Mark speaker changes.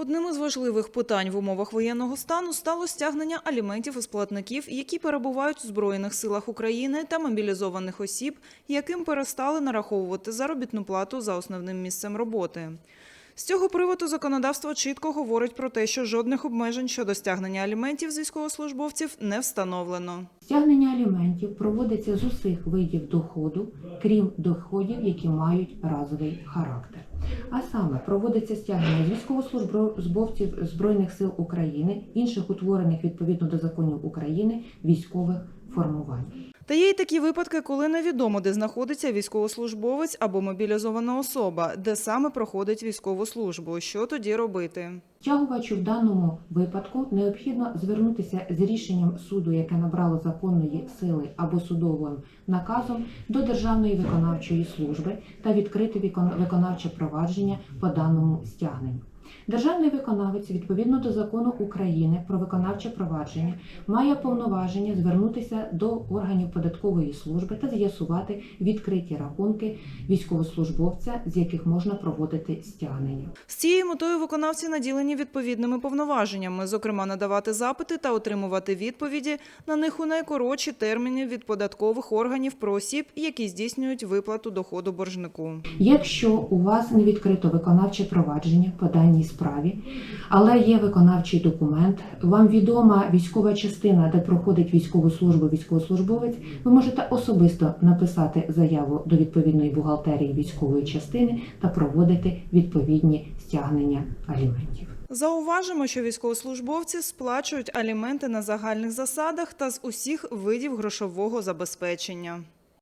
Speaker 1: Одним із важливих питань в умовах воєнного стану стало стягнення аліментів із платників, які перебувають у Збройних силах України та мобілізованих осіб, яким перестали нараховувати заробітну плату за основним місцем роботи. З цього приводу законодавство чітко говорить про те, що жодних обмежень щодо стягнення аліментів з військовослужбовців не встановлено.
Speaker 2: Стягнення аліментів проводиться з усіх видів доходу, крім доходів, які мають разовий характер. А саме проводиться стягнення з військовослужбовців Збройних сил України, інших утворених відповідно до законів України військових формувань.
Speaker 1: Та є й такі випадки, коли невідомо, де знаходиться військовослужбовець або мобілізована особа, де саме проходить військову службу. Що тоді робити?
Speaker 2: Стягувачу в даному випадку необхідно звернутися з рішенням суду, яке набрало законної сили або судовим наказом до Державної виконавчої служби та відкрити викон- виконавче провадження по даному стягненню. Державний виконавець відповідно до закону України про виконавче провадження має повноваження звернутися до органів податкової служби та з'ясувати відкриті рахунки військовослужбовця, з яких можна проводити стягнення.
Speaker 1: З цією метою виконавці наділені відповідними повноваженнями, зокрема надавати запити та отримувати відповіді на них у найкоротші терміни від податкових органів про осіб, які здійснюють виплату доходу боржнику.
Speaker 2: Якщо у вас не відкрито виконавче провадження по даній справі, але є виконавчий документ, вам відома військова частина, де проходить військову службу військовослужбовець, ви можете особисто написати заяву до відповідної бухгалтерії військової частини та проводити відповідні стягнення аліментів.
Speaker 1: Зауважимо, що військовослужбовці сплачують аліменти на загальних засадах та з усіх видів грошового забезпечення.